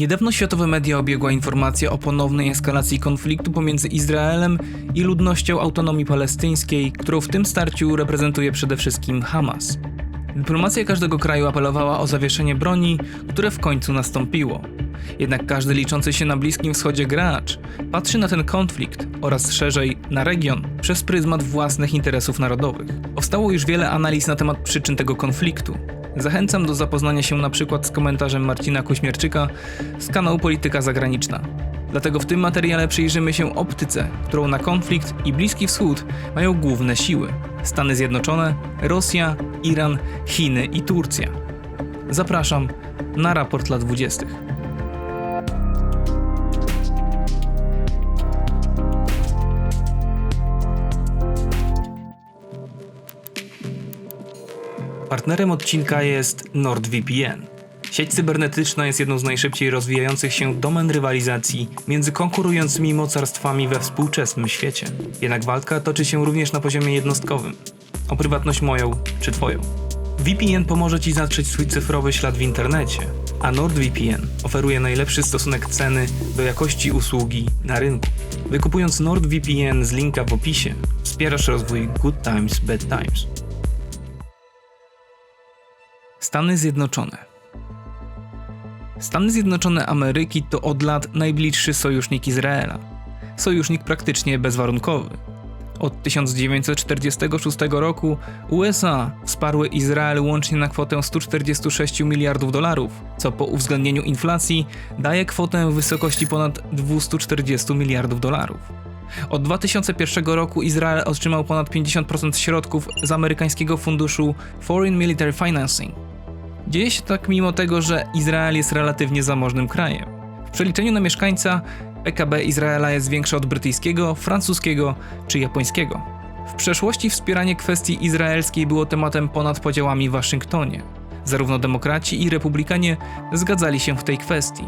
Niedawno światowe media obiegła informacja o ponownej eskalacji konfliktu pomiędzy Izraelem i ludnością autonomii palestyńskiej, którą w tym starciu reprezentuje przede wszystkim Hamas. Dyplomacja każdego kraju apelowała o zawieszenie broni, które w końcu nastąpiło. Jednak każdy liczący się na Bliskim Wschodzie gracz patrzy na ten konflikt oraz szerzej na region przez pryzmat własnych interesów narodowych. Powstało już wiele analiz na temat przyczyn tego konfliktu. Zachęcam do zapoznania się na przykład z komentarzem Marcina Kuśmierczyka z kanału Polityka Zagraniczna. Dlatego w tym materiale przyjrzymy się optyce, którą na konflikt i Bliski Wschód mają główne siły: Stany Zjednoczone, Rosja, Iran, Chiny i Turcja. Zapraszam na raport lat 20. Partnerem odcinka jest NordVPN. Sieć cybernetyczna jest jedną z najszybciej rozwijających się domen rywalizacji między konkurującymi mocarstwami we współczesnym świecie. Jednak walka toczy się również na poziomie jednostkowym. O prywatność moją czy twoją. VPN pomoże Ci zatrzeć swój cyfrowy ślad w internecie, a NordVPN oferuje najlepszy stosunek ceny do jakości usługi na rynku. Wykupując NordVPN z linka w opisie, wspierasz rozwój Good Times Bad Times. Stany Zjednoczone. Stany Zjednoczone Ameryki to od lat najbliższy sojusznik Izraela. Sojusznik praktycznie bezwarunkowy. Od 1946 roku USA wsparły Izrael łącznie na kwotę 146 miliardów dolarów, co po uwzględnieniu inflacji daje kwotę w wysokości ponad 240 miliardów dolarów. Od 2001 roku Izrael otrzymał ponad 50% środków z amerykańskiego funduszu Foreign Military Financing. Dzieje się tak mimo tego, że Izrael jest relatywnie zamożnym krajem. W przeliczeniu na mieszkańca PKB Izraela jest większe od brytyjskiego, francuskiego czy japońskiego. W przeszłości wspieranie kwestii izraelskiej było tematem ponad podziałami w Waszyngtonie. Zarówno demokraci i republikanie zgadzali się w tej kwestii.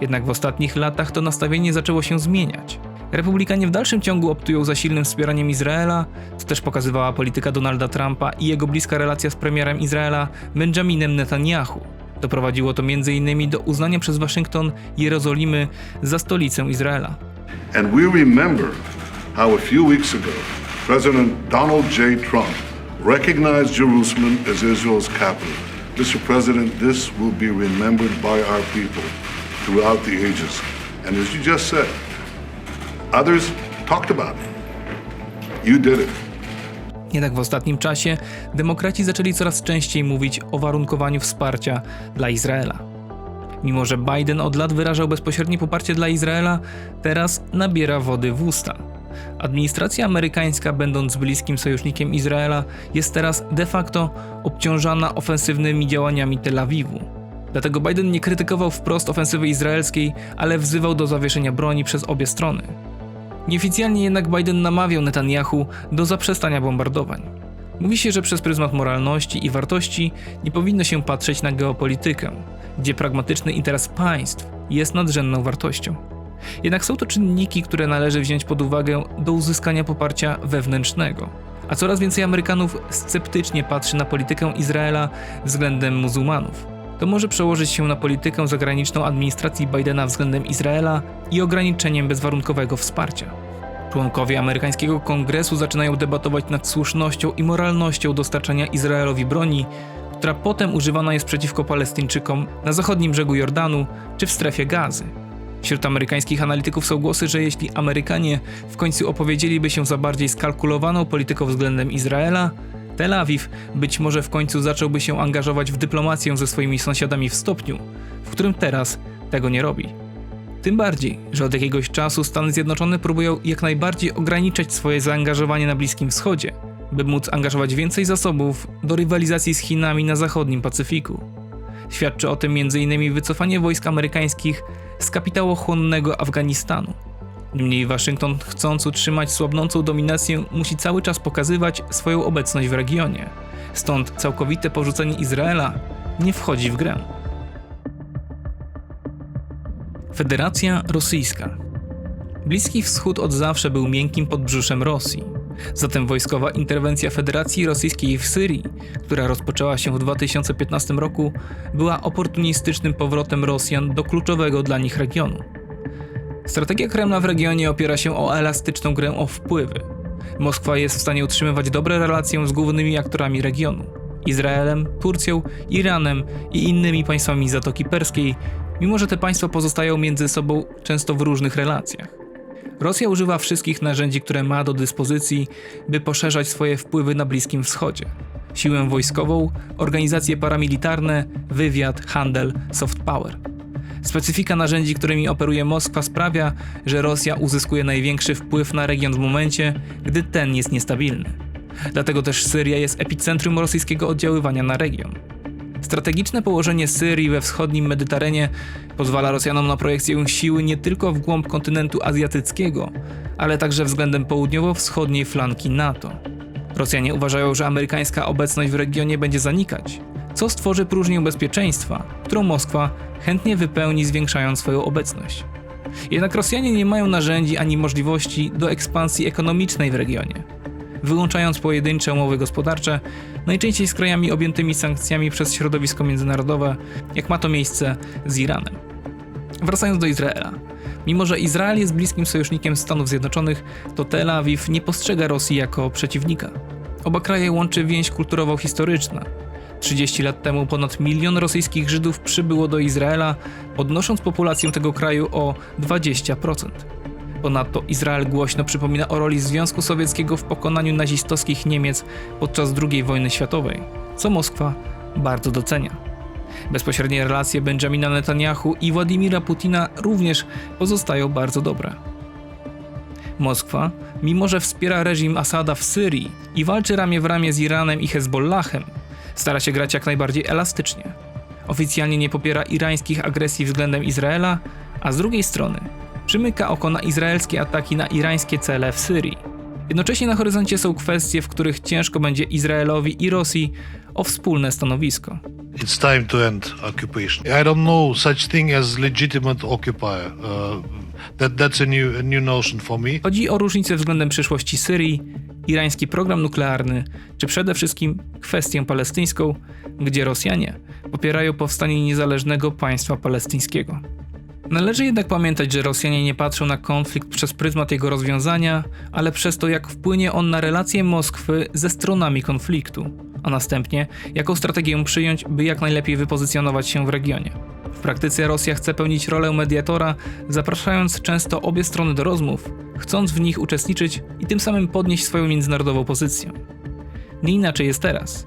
Jednak w ostatnich latach to nastawienie zaczęło się zmieniać. Republikanie w dalszym ciągu optują za silnym wspieraniem Izraela, co też pokazywała polityka Donalda Trumpa i jego bliska relacja z premierem Izraela Benjaminem Netanyahu. Doprowadziło to m.in. do uznania przez Waszyngton Jerozolimy za stolicę Izraela. And we remember how a few weeks ago, President Donald J. Trump recognized Jerusalem as Israel's capital. Mr. President, this will be remembered by our people throughout the ages. And as you just said, others talked about it. You did it. Jednak w ostatnim czasie demokraci zaczęli coraz częściej mówić o warunkowaniu wsparcia dla Izraela. Mimo, że Biden od lat wyrażał bezpośrednie poparcie dla Izraela, teraz nabiera wody w usta. Administracja amerykańska, będąc bliskim sojusznikiem Izraela, jest teraz de facto obciążana ofensywnymi działaniami Tel Awiwu. Dlatego Biden nie krytykował wprost ofensywy izraelskiej, ale wzywał do zawieszenia broni przez obie strony. Nieoficjalnie jednak Biden namawiał Netanyahu do zaprzestania bombardowań. Mówi się, że przez pryzmat moralności i wartości nie powinno się patrzeć na geopolitykę, gdzie pragmatyczny interes państw jest nadrzędną wartością. Jednak są to czynniki, które należy wziąć pod uwagę do uzyskania poparcia wewnętrznego. A coraz więcej Amerykanów sceptycznie patrzy na politykę Izraela względem muzułmanów. To może przełożyć się na politykę zagraniczną administracji Bidena względem Izraela i ograniczeniem bezwarunkowego wsparcia. Członkowie amerykańskiego kongresu zaczynają debatować nad słusznością i moralnością dostarczania Izraelowi broni, która potem używana jest przeciwko Palestyńczykom na zachodnim brzegu Jordanu czy w strefie gazy. Wśród amerykańskich analityków są głosy, że jeśli Amerykanie w końcu opowiedzieliby się za bardziej skalkulowaną polityką względem Izraela, Tel Awiw być może w końcu zacząłby się angażować w dyplomację ze swoimi sąsiadami w stopniu, w którym teraz tego nie robi. Tym bardziej, że od jakiegoś czasu Stany Zjednoczone próbują jak najbardziej ograniczać swoje zaangażowanie na Bliskim Wschodzie, by móc angażować więcej zasobów do rywalizacji z Chinami na zachodnim Pacyfiku. Świadczy o tym m.in. wycofanie wojsk amerykańskich z kapitałochłonnego Afganistanu. Niemniej Waszyngton, chcąc utrzymać słabnącą dominację, musi cały czas pokazywać swoją obecność w regionie. Stąd całkowite porzucenie Izraela nie wchodzi w grę. Federacja Rosyjska Bliski Wschód od zawsze był miękkim podbrzuszem Rosji. Zatem wojskowa interwencja Federacji Rosyjskiej w Syrii, która rozpoczęła się w 2015 roku, była oportunistycznym powrotem Rosjan do kluczowego dla nich regionu. Strategia Kremla w regionie opiera się o elastyczną grę o wpływy. Moskwa jest w stanie utrzymywać dobre relacje z głównymi aktorami regionu Izraelem, Turcją, Iranem i innymi państwami Zatoki Perskiej, mimo że te państwa pozostają między sobą często w różnych relacjach. Rosja używa wszystkich narzędzi, które ma do dyspozycji, by poszerzać swoje wpływy na Bliskim Wschodzie. Siłę wojskową, organizacje paramilitarne, wywiad, handel, soft power. Specyfika narzędzi, którymi operuje Moskwa, sprawia, że Rosja uzyskuje największy wpływ na region w momencie, gdy ten jest niestabilny. Dlatego też Syria jest epicentrum rosyjskiego oddziaływania na region. Strategiczne położenie Syrii we wschodnim Medyteranie pozwala Rosjanom na projekcję siły nie tylko w głąb kontynentu azjatyckiego, ale także względem południowo-wschodniej flanki NATO. Rosjanie uważają, że amerykańska obecność w regionie będzie zanikać, co stworzy próżnię bezpieczeństwa, którą Moskwa chętnie wypełni, zwiększając swoją obecność. Jednak Rosjanie nie mają narzędzi ani możliwości do ekspansji ekonomicznej w regionie. Wyłączając pojedyncze umowy gospodarcze, najczęściej z krajami objętymi sankcjami przez środowisko międzynarodowe, jak ma to miejsce z Iranem. Wracając do Izraela. Mimo, że Izrael jest bliskim sojusznikiem Stanów Zjednoczonych, to Tel Awiw nie postrzega Rosji jako przeciwnika. Oba kraje łączy więź kulturowo-historyczna. 30 lat temu ponad milion rosyjskich Żydów przybyło do Izraela, podnosząc populację tego kraju o 20%. Ponadto Izrael głośno przypomina o roli Związku Sowieckiego w pokonaniu nazistowskich Niemiec podczas II wojny światowej, co Moskwa bardzo docenia. Bezpośrednie relacje Benjamina Netanyahu i Władimira Putina również pozostają bardzo dobre. Moskwa, mimo że wspiera reżim Asada w Syrii i walczy ramię w ramię z Iranem i Hezbollahem, stara się grać jak najbardziej elastycznie. Oficjalnie nie popiera irańskich agresji względem Izraela, a z drugiej strony przymyka oko na izraelskie ataki na irańskie cele w Syrii. Jednocześnie na horyzoncie są kwestie, w których ciężko będzie Izraelowi i Rosji o wspólne stanowisko. It's time to end occupation. I don't know such thing as legitimate occupier. Uh, that that's a new a new notion for me. Chodzi o różnice względem przyszłości Syrii, irański program nuklearny, czy przede wszystkim kwestię palestyńską, gdzie Rosjanie popierają powstanie niezależnego państwa palestyńskiego. Należy jednak pamiętać, że Rosjanie nie patrzą na konflikt przez pryzmat jego rozwiązania, ale przez to, jak wpłynie on na relacje Moskwy ze stronami konfliktu, a następnie jaką strategię przyjąć, by jak najlepiej wypozycjonować się w regionie. W praktyce Rosja chce pełnić rolę mediatora, zapraszając często obie strony do rozmów, chcąc w nich uczestniczyć i tym samym podnieść swoją międzynarodową pozycję. Nie inaczej jest teraz.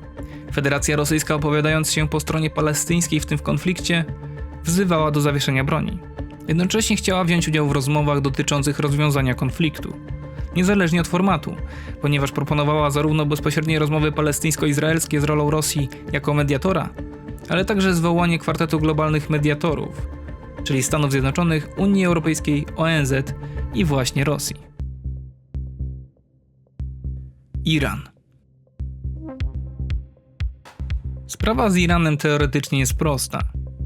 Federacja Rosyjska, opowiadając się po stronie palestyńskiej w tym konflikcie, wzywała do zawieszenia broni. Jednocześnie chciała wziąć udział w rozmowach dotyczących rozwiązania konfliktu. Niezależnie od formatu, ponieważ proponowała zarówno bezpośrednie rozmowy palestyńsko-izraelskie z rolą Rosji jako mediatora, ale także zwołanie kwartetu globalnych mediatorów, czyli Stanów Zjednoczonych, Unii Europejskiej, ONZ i właśnie Rosji. Iran. Sprawa z Iranem teoretycznie jest prosta.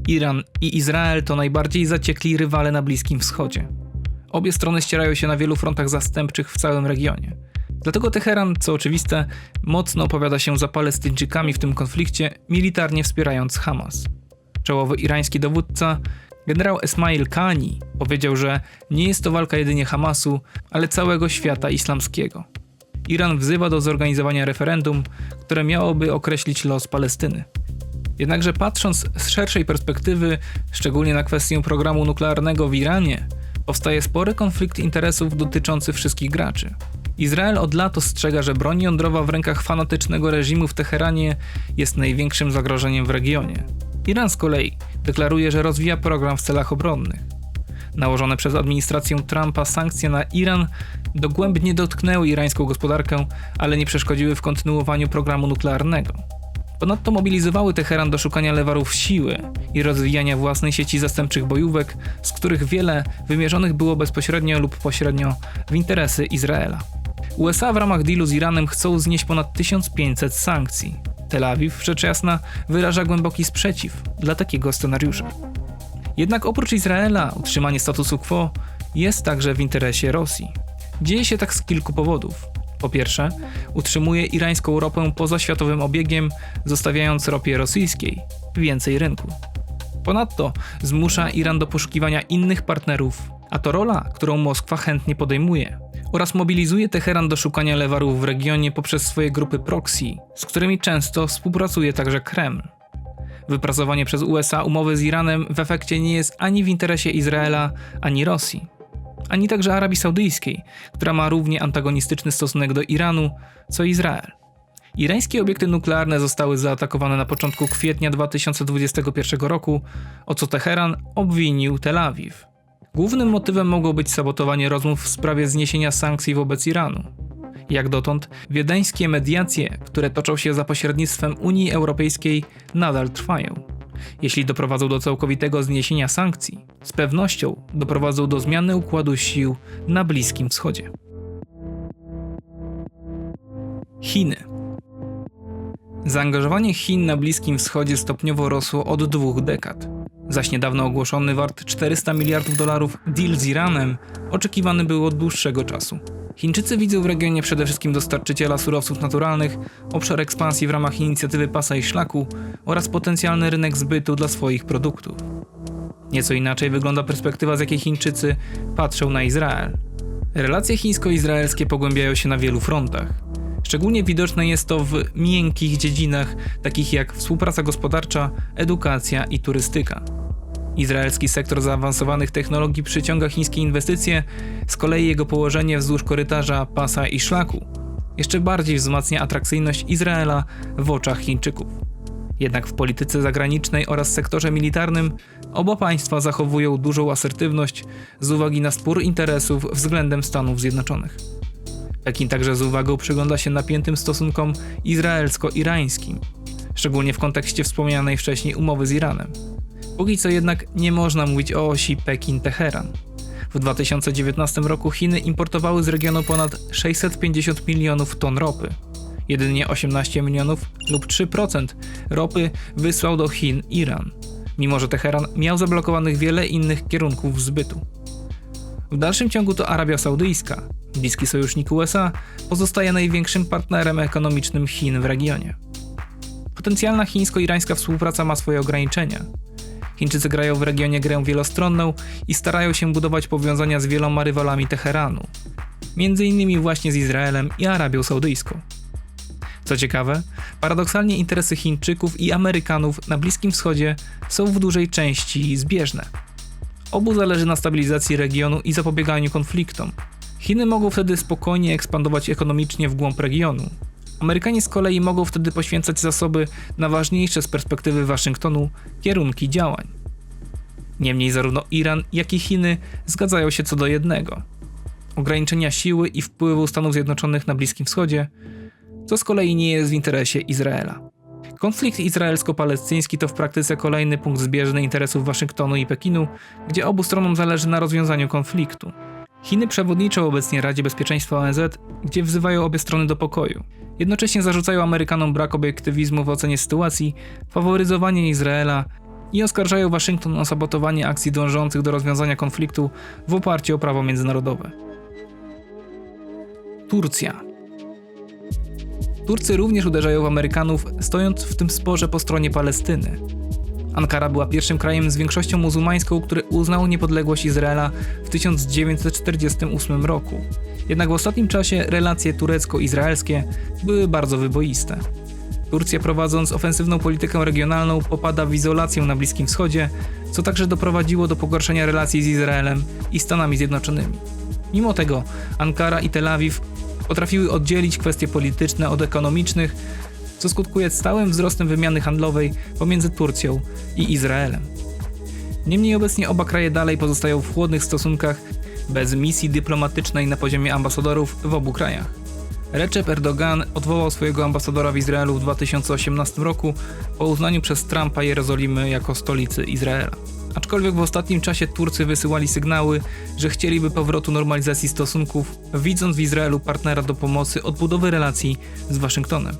Iran i Izrael to najbardziej zaciekli rywale na Bliskim Wschodzie. Obie strony ścierają się na wielu frontach zastępczych w całym regionie. Dlatego Teheran, co oczywiste, mocno opowiada się za Palestyńczykami w tym konflikcie, militarnie wspierając Hamas. Czołowy irański dowódca, generał Esmail Kani, powiedział, że nie jest to walka jedynie Hamasu, ale całego świata islamskiego. Iran wzywa do zorganizowania referendum, które miałoby określić los Palestyny. Jednakże patrząc z szerszej perspektywy, szczególnie na kwestię programu nuklearnego w Iranie, powstaje spory konflikt interesów dotyczący wszystkich graczy. Izrael od lat ostrzega, że broń jądrowa w rękach fanatycznego reżimu w Teheranie jest największym zagrożeniem w regionie. Iran z kolei deklaruje, że rozwija program w celach obronnych. Nałożone przez administrację Trumpa sankcje na Iran dogłębnie dotknęły irańską gospodarkę, ale nie przeszkodziły w kontynuowaniu programu nuklearnego. Ponadto mobilizowały Teheran do szukania lewarów siły i rozwijania własnej sieci zastępczych bojówek, z których wiele wymierzonych było bezpośrednio lub pośrednio w interesy Izraela. USA w ramach dealu z Iranem chcą znieść ponad 1500 sankcji. Tel Awiw, rzecz jasna, wyraża głęboki sprzeciw dla takiego scenariusza. Jednak oprócz Izraela utrzymanie statusu quo jest także w interesie Rosji. Dzieje się tak z kilku powodów. Po pierwsze, utrzymuje irańską ropę poza światowym obiegiem, zostawiając ropie rosyjskiej więcej rynku. Ponadto zmusza Iran do poszukiwania innych partnerów, a to rola, którą Moskwa chętnie podejmuje, oraz mobilizuje Teheran do szukania lewarów w regionie poprzez swoje grupy proxy, z którymi często współpracuje także Kreml. Wypracowanie przez USA umowy z Iranem w efekcie nie jest ani w interesie Izraela, ani Rosji, ani także Arabii Saudyjskiej, która ma równie antagonistyczny stosunek do Iranu co Izrael. Irańskie obiekty nuklearne zostały zaatakowane na początku kwietnia 2021 roku, o co Teheran obwinił Tel Awiw. Głównym motywem mogło być sabotowanie rozmów w sprawie zniesienia sankcji wobec Iranu. Jak dotąd, wiedeńskie mediacje, które toczą się za pośrednictwem Unii Europejskiej, nadal trwają. Jeśli doprowadzą do całkowitego zniesienia sankcji, z pewnością doprowadzą do zmiany układu sił na Bliskim Wschodzie. Chiny. Zaangażowanie Chin na Bliskim Wschodzie stopniowo rosło od dwóch dekad. Zaś niedawno ogłoszony wart 400 miliardów dolarów deal z Iranem oczekiwany był od dłuższego czasu. Chińczycy widzą w regionie przede wszystkim dostarczyciela surowców naturalnych, obszar ekspansji w ramach inicjatywy Pasa i Szlaku oraz potencjalny rynek zbytu dla swoich produktów. Nieco inaczej wygląda perspektywa, z jakiej Chińczycy patrzą na Izrael. Relacje chińsko-izraelskie pogłębiają się na wielu frontach. Szczególnie widoczne jest to w miękkich dziedzinach, takich jak współpraca gospodarcza, edukacja i turystyka. Izraelski sektor zaawansowanych technologii przyciąga chińskie inwestycje, z kolei jego położenie wzdłuż korytarza pasa i szlaku jeszcze bardziej wzmacnia atrakcyjność Izraela w oczach Chińczyków. Jednak w polityce zagranicznej oraz sektorze militarnym oba państwa zachowują dużą asertywność z uwagi na spór interesów względem Stanów Zjednoczonych. Pekin także z uwagą przygląda się napiętym stosunkom izraelsko-irańskim, szczególnie w kontekście wspomnianej wcześniej umowy z Iranem. Póki co jednak nie można mówić o osi Pekin-Teheran. W 2019 roku Chiny importowały z regionu ponad 650 milionów ton ropy. Jedynie 18 milionów lub 3% ropy wysłał do Chin Iran, mimo że Teheran miał zablokowanych wiele innych kierunków zbytu. W dalszym ciągu to Arabia Saudyjska, bliski sojusznik USA, pozostaje największym partnerem ekonomicznym Chin w regionie. Potencjalna chińsko-irańska współpraca ma swoje ograniczenia. Chińczycy grają w regionie grę wielostronną i starają się budować powiązania z wieloma rywalami Teheranu, między innymi właśnie z Izraelem i Arabią Saudyjską. Co ciekawe, paradoksalnie interesy Chińczyków i Amerykanów na Bliskim Wschodzie są w dużej części zbieżne. Obu zależy na stabilizacji regionu i zapobieganiu konfliktom. Chiny mogą wtedy spokojnie ekspandować ekonomicznie w głąb regionu. Amerykanie z kolei mogą wtedy poświęcać zasoby na ważniejsze z perspektywy Waszyngtonu kierunki działań. Niemniej zarówno Iran, jak i Chiny zgadzają się co do jednego: ograniczenia siły i wpływu Stanów Zjednoczonych na Bliskim Wschodzie, co z kolei nie jest w interesie Izraela. Konflikt izraelsko-palestyński to w praktyce kolejny punkt zbieżny interesów Waszyngtonu i Pekinu, gdzie obu stronom zależy na rozwiązaniu konfliktu. Chiny przewodniczą obecnie Radzie Bezpieczeństwa ONZ, gdzie wzywają obie strony do pokoju. Jednocześnie zarzucają Amerykanom brak obiektywizmu w ocenie sytuacji, faworyzowanie Izraela i oskarżają Waszyngton o sabotowanie akcji dążących do rozwiązania konfliktu w oparciu o prawo międzynarodowe. Turcja. Turcy również uderzają w Amerykanów, stojąc w tym sporze po stronie Palestyny. Ankara była pierwszym krajem z większością muzułmańską, który uznał niepodległość Izraela w 1948 roku. Jednak w ostatnim czasie relacje turecko-izraelskie były bardzo wyboiste. Turcja prowadząc ofensywną politykę regionalną popada w izolację na Bliskim Wschodzie, co także doprowadziło do pogorszenia relacji z Izraelem i Stanami Zjednoczonymi. Mimo tego Ankara i Tel Awiw potrafiły oddzielić kwestie polityczne od ekonomicznych, co skutkuje stałym wzrostem wymiany handlowej pomiędzy Turcją i Izraelem. Niemniej obecnie oba kraje dalej pozostają w chłodnych stosunkach, bez misji dyplomatycznej na poziomie ambasadorów w obu krajach. Recep Erdogan odwołał swojego ambasadora w Izraelu w 2018 roku po uznaniu przez Trumpa Jerozolimy jako stolicy Izraela. Aczkolwiek w ostatnim czasie Turcy wysyłali sygnały, że chcieliby powrotu normalizacji stosunków, widząc w Izraelu partnera do pomocy odbudowy relacji z Waszyngtonem.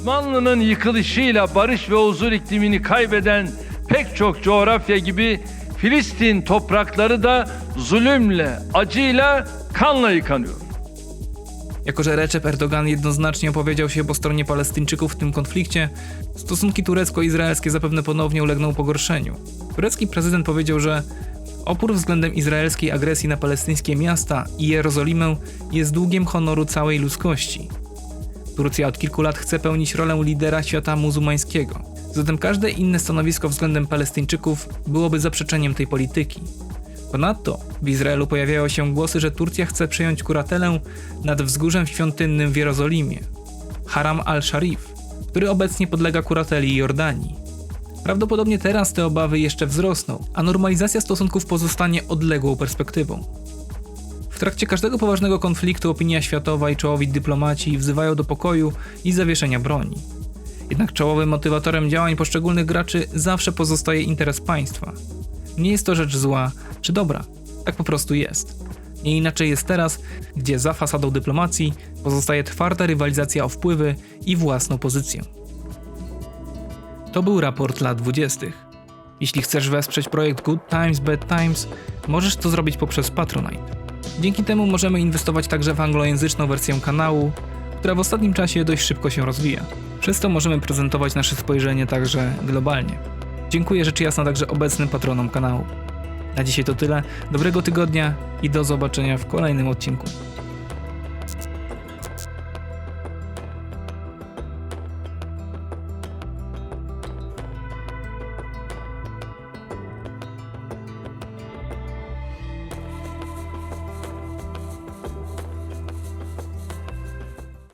Osmanlı'nın yıkılışıyla barış ve huzur iklimini kaybeden pek çok coğrafya gibi Filistin toprakları da zulümle, acıyla, kanla yıkanıyor. Jako, że Recep Erdogan jednoznacznie opowiedział się po stronie Palestyńczyków w tym konflikcie, stosunki turecko-izraelskie zapewne ponownie ulegną pogorszeniu. Turecki prezydent powiedział, że opór względem izraelskiej agresji na palestyńskie miasta i Jerozolimę jest długiem honoru całej ludzkości. Turcja od kilku lat chce pełnić rolę lidera świata muzułmańskiego. Zatem każde inne stanowisko względem Palestyńczyków byłoby zaprzeczeniem tej polityki. Ponadto w Izraelu pojawiają się głosy, że Turcja chce przejąć kuratelę nad wzgórzem świątynnym w Jerozolimie Haram al-Sharif, który obecnie podlega kurateli Jordanii. Prawdopodobnie teraz te obawy jeszcze wzrosną, a normalizacja stosunków pozostanie odległą perspektywą. Trakcie każdego poważnego konfliktu opinia światowa i czołowi dyplomaci wzywają do pokoju i zawieszenia broni. Jednak czołowym motywatorem działań poszczególnych graczy zawsze pozostaje interes państwa. Nie jest to rzecz zła czy dobra, tak po prostu jest. Nie inaczej jest teraz, gdzie za fasadą dyplomacji pozostaje twarda rywalizacja o wpływy i własną pozycję. To był raport lat 20. Jeśli chcesz wesprzeć projekt Good Times Bad Times, możesz to zrobić poprzez Patronite. Dzięki temu możemy inwestować także w anglojęzyczną wersję kanału, która w ostatnim czasie dość szybko się rozwija. Przez to możemy prezentować nasze spojrzenie także globalnie. Dziękuję rzecz jasna także obecnym patronom kanału. Na dzisiaj to tyle. Dobrego tygodnia i do zobaczenia w kolejnym odcinku.